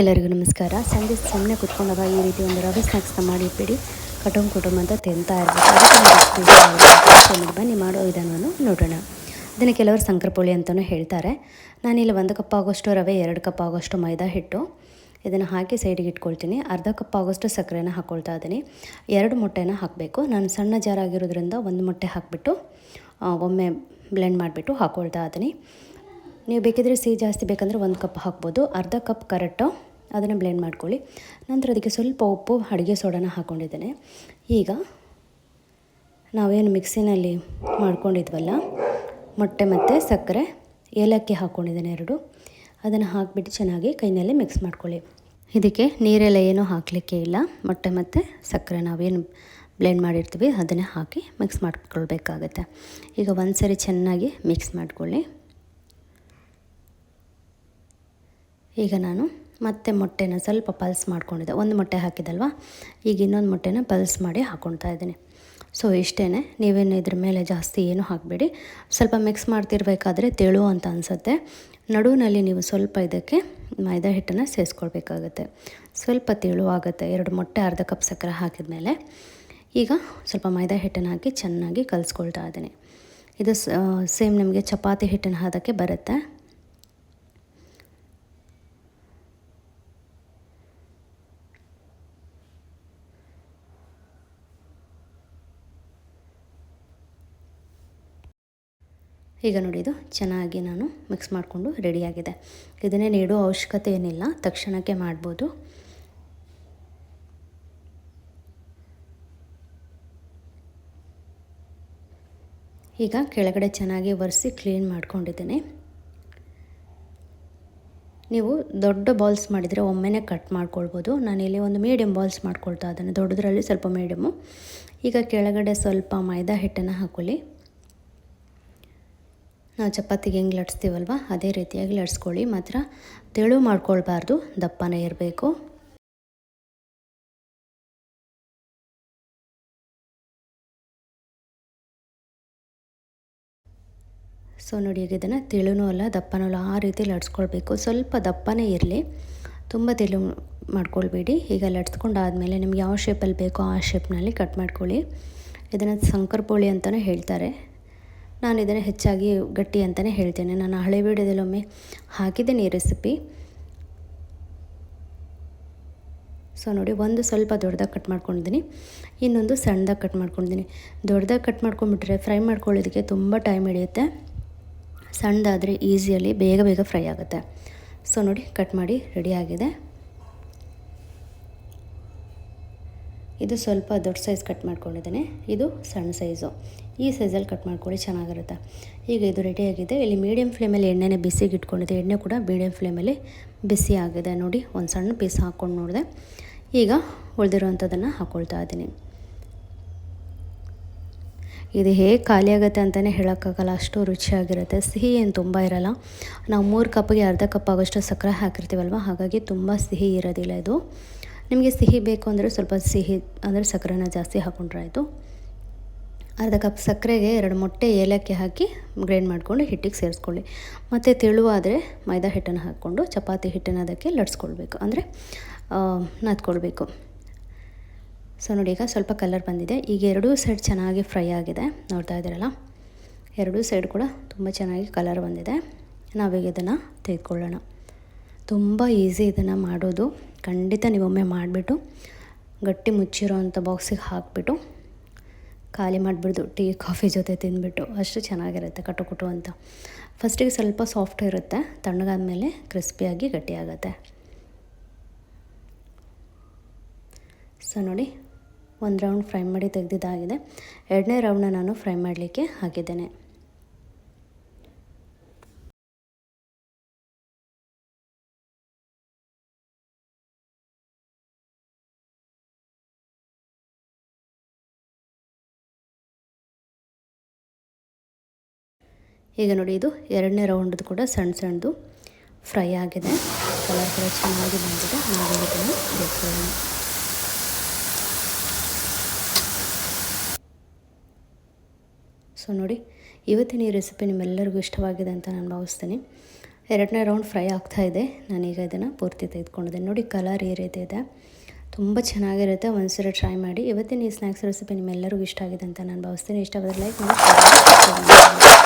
ಎಲ್ಲರಿಗೂ ನಮಸ್ಕಾರ. ಸಂಜೆ ಸುಮ್ಮನೆ ಕುತ್ಕೊಂಡಾಗ ಈ ರೀತಿ ಒಂದು ರವೆ ಸ್ನ್ಯಾಕ್ಸ್ನ ಮಾಡಿ ಇಟ್ಬಿಡಿ. ಕಟುಂಬ ಕುಟುಂಬ ಅಂತ ತಿಂತಾ ಇರ್ಬೇಕು. ಬನ್ನಿ, ಮಾಡೋ ವಿಧಾನವನ್ನು ನೋಡೋಣ. ಅದನ್ನು ಕೆಲವರು ಸಂಕ್ರಪೋಳಿ ಅಂತಲೂ ಹೇಳ್ತಾರೆ. ನಾನಿಲ್ಲಿ ಒಂದು ಕಪ್ ಆಗೋಷ್ಟು ರವೆ, ಎರಡು ಕಪ್ ಆಗೋಷ್ಟು ಮೈದಾ ಹಿಟ್ಟು. ಇದನ್ನು ಹಾಕಿ ಸೈಡಿಗೆ ಇಟ್ಕೊಳ್ತೀನಿ. ಅರ್ಧ ಕಪ್ ಆಗೋಷ್ಟು ಸಕ್ಕರೆನ ಹಾಕ್ಕೊಳ್ತಾ ಇದ್ದೀನಿ. ಎರಡು ಮೊಟ್ಟೆನ ಹಾಕಬೇಕು. ನಾನು ಸಣ್ಣ ಜಾರ್ ಆಗಿರೋದ್ರಿಂದ ಒಂದು ಮೊಟ್ಟೆ ಹಾಕಿಬಿಟ್ಟು ಒಮ್ಮೆ ಬ್ಲೆಂಡ್ ಮಾಡಿಬಿಟ್ಟು ಹಾಕ್ಕೊಳ್ತಾ ಇದ್ದೀನಿ. ನೀವು ಬೇಕಿದ್ರೆ ಸಿಹಿ ಜಾಸ್ತಿ ಬೇಕಂದರೆ ಒಂದು ಕಪ್ ಹಾಕ್ಬೋದು. ಅರ್ಧ ಕಪ್ ಕರೆಕ್ಟು ಅದನ್ನು ಬ್ಲೆಂಡ್ ಮಾಡ್ಕೊಳ್ಳಿ. ನಂತರ ಅದಕ್ಕೆ ಸ್ವಲ್ಪ ಉಪ್ಪು, ಅಡುಗೆ ಸೋಡಾನ ಹಾಕ್ಕೊಂಡಿದ್ದೇನೆ ಈಗ ನಾವೇನು ಮಿಕ್ಸಿನಲ್ಲಿ ಮಾಡ್ಕೊಂಡಿದ್ವಲ್ಲ, ಮೊಟ್ಟೆ ಮತ್ತು ಸಕ್ಕರೆ, ಏಲಕ್ಕಿ ಹಾಕ್ಕೊಂಡಿದ್ದೇನೆ ಎರಡು. ಅದನ್ನು ಹಾಕಿಬಿಟ್ಟು ಚೆನ್ನಾಗಿ ಕೈನಲ್ಲಿ ಮಿಕ್ಸ್ ಮಾಡ್ಕೊಳ್ಳಿ. ಇದಕ್ಕೆ ನೀರೆಲ್ಲ ಏನೂ ಹಾಕಲಿಕ್ಕೆ ಇಲ್ಲ. ಮೊಟ್ಟೆ ಮತ್ತು ಸಕ್ಕರೆ ನಾವೇನು ಬ್ಲೆಂಡ್ ಮಾಡಿರ್ತೀವಿ, ಅದನ್ನೇ ಹಾಕಿ ಮಿಕ್ಸ್ ಮಾಡ್ಕೊಳ್ಬೇಕಾಗತ್ತೆ. ಈಗ ಒಂದು ಸರಿ ಚೆನ್ನಾಗಿ ಮಿಕ್ಸ್ ಮಾಡಿಕೊಳ್ಳಿ. ಈಗ ನಾನು ಮತ್ತೆ ಮೊಟ್ಟೆನ ಸ್ವಲ್ಪ ಪಲ್ಸ್ ಮಾಡ್ಕೊಂಡಿದ್ದೆ. ಒಂದು ಮೊಟ್ಟೆ ಹಾಕಿದಲ್ವ? ಈಗ ಇನ್ನೊಂದು ಮೊಟ್ಟೆನ ಪಲ್ಸ್ ಮಾಡಿ ಹಾಕ್ಕೊಳ್ತಾ ಇದ್ದೀನಿ. ಸೊ ಇಷ್ಟೇ ನೀವೇನು ಇದ್ರ ಮೇಲೆ ಜಾಸ್ತಿ ಏನು ಹಾಕಬೇಡಿ. ಸ್ವಲ್ಪ ಮಿಕ್ಸ್ ಮಾಡ್ತಿರ್ಬೇಕಾದ್ರೆ ತೆಳು ಅಂತ ಅನಿಸುತ್ತೆ. ನಡುವಿನಲ್ಲಿ ನೀವು ಸ್ವಲ್ಪ ಇದಕ್ಕೆ ಮೈದಾ ಹಿಟ್ಟನ್ನು ಸೇರಿಸ್ಕೊಳ್ಬೇಕಾಗತ್ತೆ ಸ್ವಲ್ಪ ತೆಳು ಆಗುತ್ತೆ. ಎರಡು ಮೊಟ್ಟೆ ಅರ್ಧ ಕಪ್ ಸಕ್ಕರೆ ಹಾಕಿದ ಮೇಲೆ ಈಗ ಸ್ವಲ್ಪ ಮೈದಾ ಹಿಟ್ಟನ್ನು ಹಾಕಿ ಚೆನ್ನಾಗಿ ಕಲಿಸ್ಕೊಳ್ತಾ ಇದ್ದೀನಿ. ಇದು ಸೇಮ್ ನಿಮಗೆ ಚಪಾತಿ ಹಿಟ್ಟನ್ನು ಹಾಕೋಕ್ಕೆ ಬರುತ್ತೆ. ಈಗ ನೋಡಿ ಇದು ಚೆನ್ನಾಗಿ ನಾನು ಮಿಕ್ಸ್ ಮಾಡಿಕೊಂಡು ರೆಡಿಯಾಗಿದೆ ಇದನ್ನೇ ನೀಡೋ ಅವಶ್ಯಕತೆ ಏನಿಲ್ಲ, ತಕ್ಷಣಕ್ಕೆ ಮಾಡ್ಬೋದು. ಈಗ ಕೆಳಗಡೆ ಚೆನ್ನಾಗಿ ಒರೆಸಿ ಕ್ಲೀನ್ ಮಾಡ್ಕೊಂಡಿದ್ದೇನೆ. ನೀವು ದೊಡ್ಡ ಬಾಲ್ಸ್ ಮಾಡಿದರೆ ಒಮ್ಮೆನೇ ಕಟ್ ಮಾಡ್ಕೊಳ್ಬೋದು. ನಾನಿಲ್ಲಿ ಒಂದು ಮೀಡಿಯಮ್ ಬಾಲ್ಸ್ ಮಾಡ್ಕೊಳ್ತಾ ಇದ್ದೇನೆ. ದೊಡ್ಡದರಲ್ಲಿ ಸ್ವಲ್ಪ ಮೀಡಿಯಮ್ಮು ಈಗ ಕೆಳಗಡೆ ಸ್ವಲ್ಪ ಮೈದಾ ಹಿಟ್ಟನ್ನು ಹಾಕೊಳ್ಳಿ. ನಾವು ಚಪಾತಿಗೆ ಹೆಂಗೆ ಲಟ್ಸ್ತೀವಲ್ವ? ಅದೇ ರೀತಿಯಾಗಿ ಲಟ್ಸ್ಕೊಳ್ಳಿ. ಮಾತ್ರ ತೆಳು ಮಾಡ್ಕೊಳ್ಬಾರ್ದು. ದಪ್ಪನೇ ಇರಬೇಕು. ಸೊ, ನೋಡಿ ಈಗ ಇದನ್ನು ತೆಳುನೂ ಅಲ್ಲ, ದಪ್ಪನೂ ಅಲ್ಲ, ಆ ರೀತಿ ಲಟ್ಸ್ಕೊಳ್ಬೇಕು. ಸ್ವಲ್ಪ ದಪ್ಪನೇ ಇರಲಿ. ತುಂಬ ತೆಳು ಮಾಡ್ಕೊಳ್ಬೇಡಿ. ಈಗ ಲಟ್ಸ್ಕೊಂಡಾದಮೇಲೆ ನಿಮ್ಗೆ ಯಾವ ಶೇಪಲ್ಲಿ ಬೇಕೋ ಆ ಶೇಪ್ನಲ್ಲಿ ಕಟ್ ಮಾಡ್ಕೊಳ್ಳಿ. ಇದನ್ನು ಸಂಕರ್ಪೋಳಿ ಅಂತಲೇ ಹೇಳ್ತಾರೆ. ನಾನು ಇದನ್ನು ಹೆಚ್ಚಾಗಿ ಗಟ್ಟಿ ಅಂತಲೇ ಹೇಳ್ತೇನೆ. ನಾನು ಹಳೆ ವಿಡಿಯೋದಲ್ಲೊಮ್ಮೆ ಹಾಕಿದ್ದೇನೆ ಈ ರೆಸಿಪಿ. ಸೊ ನೋಡಿ, ಒಂದು ಸ್ವಲ್ಪ ದೊಡ್ಡದಾಗಿ ಕಟ್ ಮಾಡ್ಕೊಂಡಿದ್ದೀನಿ. ಇನ್ನೊಂದು ಸಣ್ಣದಾಗಿ ಕಟ್ ಮಾಡ್ಕೊಂಡಿದ್ದೀನಿ. ದೊಡ್ಡದಾಗಿ ಕಟ್ ಮಾಡ್ಕೊಂಡ್ಬಿಟ್ರೆ ಫ್ರೈ ಮಾಡ್ಕೊಳ್ಳೋದಕ್ಕೆ ತುಂಬ ಟೈಮ್ ಹಿಡಿಯುತ್ತೆ. ಸಣ್ಣದಾದರೆ ಈಸಿಯಲ್ಲಿ ಬೇಗ ಬೇಗ ಫ್ರೈ ಆಗುತ್ತೆ. ಸೊ ನೋಡಿ, ಕಟ್ ಮಾಡಿ ರೆಡಿಯಾಗಿದೆ ಇದು ಸ್ವಲ್ಪ ದೊಡ್ಡ ಸೈಜ್ ಕಟ್ ಮಾಡ್ಕೊಂಡಿದ್ದೇನೆ. ಇದು ಸಣ್ಣ ಸೈಜು. ಈ ಸೈಜಲ್ಲಿ ಕಟ್ ಮಾಡ್ಕೊಳ್ಳಿ, ಚೆನ್ನಾಗಿರುತ್ತೆ. ಈಗ ಇದು ರೆಡಿಯಾಗಿದೆ ಇಲ್ಲಿ ಮೀಡಿಯಮ್ ಫ್ಲೇಮಲ್ಲಿ ಎಣ್ಣೆನೇ ಬಿಸಿಗೆ ಇಟ್ಕೊಂಡಿದ್ದೆ. ಎಣ್ಣೆ ಕೂಡ ಮೀಡಿಯಮ್ ಫ್ಲೇಮಲ್ಲಿ ಬಿಸಿ ಆಗಿದೆ. ನೋಡಿ, ಒಂದು ಸಣ್ಣ ಪೀಸ್ ಹಾಕ್ಕೊಂಡು ನೋಡಿದೆ. ಈಗ ಉಳಿದಿರೋವಂಥದ್ದನ್ನು ಹಾಕ್ಕೊಳ್ತಾ ಇದ್ದೀನಿ. ಇದು ಹೇಗೆ ಖಾಲಿಯಾಗುತ್ತೆ ಅಂತಲೇ ಹೇಳೋಕ್ಕಾಗಲ್ಲ. ಅಷ್ಟು ರುಚಿಯಾಗಿರುತ್ತೆ. ಸಿಹಿ ಏನು ತುಂಬ ಇರಲ್ಲ. ನಾವು ಮೂರು ಕಪ್ಪಿಗೆ ಅರ್ಧ ಕಪ್ ಆಗೋಷ್ಟು ಸಕ್ಕರೆ ಹಾಕಿರ್ತೀವಲ್ವ? ಹಾಗಾಗಿ ತುಂಬ ಸಿಹಿ ಇರೋದಿಲ್ಲ ಇದು. ನಿಮಗೆ ಸಿಹಿ ಬೇಕು ಅಂದರೆ ಸ್ವಲ್ಪ ಸಿಹಿ, ಅಂದರೆ ಸಕ್ಕರೆನ ಜಾಸ್ತಿ ಹಾಕ್ಕೊಂಡ್ರೆ ಆಯಿತು ಅರ್ಧ ಕಪ್ ಸಕ್ಕರೆಗೆ ಎರಡು ಮೊಟ್ಟೆ ಏಲಕ್ಕಿ ಹಾಕಿ ಗ್ರೈಂಡ್ ಮಾಡಿಕೊಂಡು ಹಿಟ್ಟಿಗೆ ಸೇರಿಸ್ಕೊಳ್ಳಿ. ಮತ್ತು ತೆಳುವಾದರೆ ಮೈದಾ ಹಿಟ್ಟನ್ನು ಹಾಕ್ಕೊಂಡು ಚಪಾತಿ ಹಿಟ್ಟನ್ನು ಅದಕ್ಕೆ ಲಟ್ಸ್ಕೊಳ್ಬೇಕು, ಅಂದರೆ ನಾದ್ಕೊಳ್ಬೇಕು. ಸೊ ನೋಡಿ ಈಗ ಸ್ವಲ್ಪ ಕಲರ್ ಬಂದಿದೆ. ಈಗ ಎರಡೂ ಸೈಡ್ ಚೆನ್ನಾಗಿ ಫ್ರೈ ಆಗಿದೆ. ನೋಡ್ತಾ ಇದ್ದೀರಲ್ಲ? ಎರಡೂ ಸೈಡ್ ಕೂಡ ತುಂಬ ಚೆನ್ನಾಗಿ ಕಲರ್ ಬಂದಿದೆ. ನಾವೀಗ ಇದನ್ನು ತೆಗೆದುಕೊಳ್ಳೋಣ. ತುಂಬ ಈಸಿ ಇದನ್ನು ಮಾಡೋದು. ಖಂಡಿತ ನೀವೊಮ್ಮೆ ಮಾಡಿಬಿಟ್ಟು ಗಟ್ಟಿ ಮುಚ್ಚಿರೋ ಅಂಥ ಬಾಕ್ಸಿಗೆ ಹಾಕಿಬಿಟ್ಟು ಖಾಲಿ ಮಾಡಿಬಿಡ್ದು ಟೀ, ಕಾಫಿ ಜೊತೆ ತಿಂದ್ಬಿಟ್ಟು ಅಷ್ಟು ಚೆನ್ನಾಗಿರುತ್ತೆ ಕಟು ಕುಟು ಅಂತ. ಫಸ್ಟಿಗೆ ಸ್ವಲ್ಪ ಸಾಫ್ಟ್ ಇರುತ್ತೆ ತಣ್ಣಗಾದ ಮೇಲೆ ಕ್ರಿಸ್ಪಿಯಾಗಿ ಗಟ್ಟಿಯಾಗತ್ತೆ. ಸೊ ನೋಡಿ, ಒಂದು ರೌಂಡ್ ಫ್ರೈ ಮಾಡಿ ತೆಗೆದಿದ್ದಾಗಿದೆ. ಎರಡನೇ ರೌಂಡನ್ನ ನಾನು ಫ್ರೈ ಮಾಡಲಿಕ್ಕೆ ಹಾಕಿದ್ದೇನೆ. ಈಗ ನೋಡಿ ಇದು ಎರಡನೇ ರೌಂಡ್ದು ಕೂಡ ಸಣ್ಣ ಸಣ್ಣದು ಫ್ರೈ ಆಗಿದೆ. ಕಲರ್ ಕೂಡ ಚೆನ್ನಾಗಿ ಬಂದಿದೆ. ನಾವು ಇದನ್ನು ಬೇಯಿಸ್ಕೊಳ್ಳೋಣ ಸೊ ನೋಡಿ, ಇವತ್ತಿನ ಈ ರೆಸಿಪಿ ನಿಮ್ಮೆಲ್ಲರಿಗೂ ಇಷ್ಟವಾಗಿದೆ ಅಂತ ನಾನು ಭಾವಿಸ್ತೀನಿ. ಎರಡನೇ ರೌಂಡ್ ಫ್ರೈ ಆಗ್ತಾ ಇದೆ. ನಾನೀಗ ಇದನ್ನು ಪೂರ್ತಿ ತೆಗೆದುಕೊಂಡಿದ್ದೇನೆ. ನೋಡಿ ಕಲರ್ ಈ ರೀತಿ ಇದೆ. ತುಂಬ ಚೆನ್ನಾಗಿರುತ್ತೆ. ಒಂದ್ಸರಿ ಟ್ರೈ ಮಾಡಿ. ಇವತ್ತಿನ ಈ ಸ್ನ್ಯಾಕ್ಸ್ ರೆಸಿಪಿ ನಿಮ್ಮೆಲ್ಲರಿಗೂ ಇಷ್ಟ ಆಗಿದೆ ಅಂತ ನಾನು ಭಾವಿಸ್ತೀನಿ. ಇಷ್ಟವಾದ ಲೈಕ್ ಮಾಡಿ.